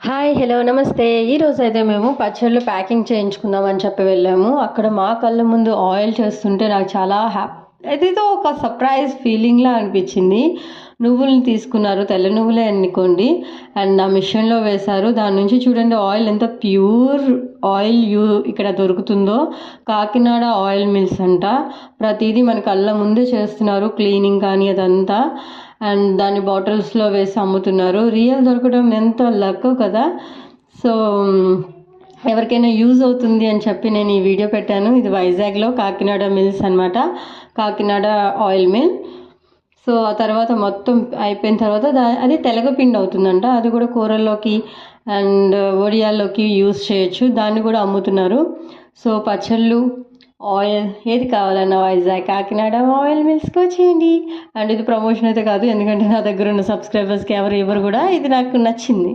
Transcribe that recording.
Hi hello నమస్తే. ఈరోజు అయితే మేము పచ్చళ్ళు ప్యాకింగ్ చేయించుకుందాం అని చెప్పి వెళ్ళాము. అక్కడ మా కళ్ళ ముందు ఆయిల్ చేస్తుంటే నాకు చాలా హ్యాపీ అదేదో ఒక సర్ప్రైజ్ ఫీలింగ్లా అనిపించింది. నువ్వులను తీసుకున్నారు తెల్ల నువ్వులే అనుకోండి. అండ్ నా మిషన్లో వేశారు. దాని నుంచి చూడండి ఆయిల్ ఎంత ప్యూర్ ఆయిల్ యూ ఇక్కడ దొరుకుతుందో. కాకినాడ ఆయిల్ మిల్స్ అంట. ప్రతిదీ మన కళ్ళ ముందే చేస్తున్నారు క్లీనింగ్ కానీ అదంతా. అండ్ దాన్ని బాటిల్స్లో వేసి అమ్ముతున్నారు. రియల్ దొరకడం ఎంతో లక్ కదా. సో ఎవరికైనా యూజ్ అవుతుంది అని చెప్పి నేను ఈ వీడియో పెట్టాను. ఇది వైజాగ్లో కాకినాడ మిల్స్ అనమాట కాకినాడ ఆయిల్ మిల్ సో ఆ తర్వాత మొత్తం అయిపోయిన తర్వాత దా అది తెలగపిండి అవుతుందంట. అది కూడా కూరల్లోకి అండ్ వడియాల్లోకి యూస్ చేయొచ్చు. దాన్ని కూడా అమ్ముతున్నారు. సో పచ్చళ్ళు ఆయిల్ ఏది కావాలన్నా వైజాగ్ కాకినాడ ఆయిల్ మిల్స్కి వచ్చేయండి. అండ్ ఇది ప్రమోషన్ అయితే కాదు ఎందుకంటే నా దగ్గర ఉన్న సబ్స్క్రైబర్స్కి ఎవరు ఎవరు కూడా ఇది నాకు నచ్చింది.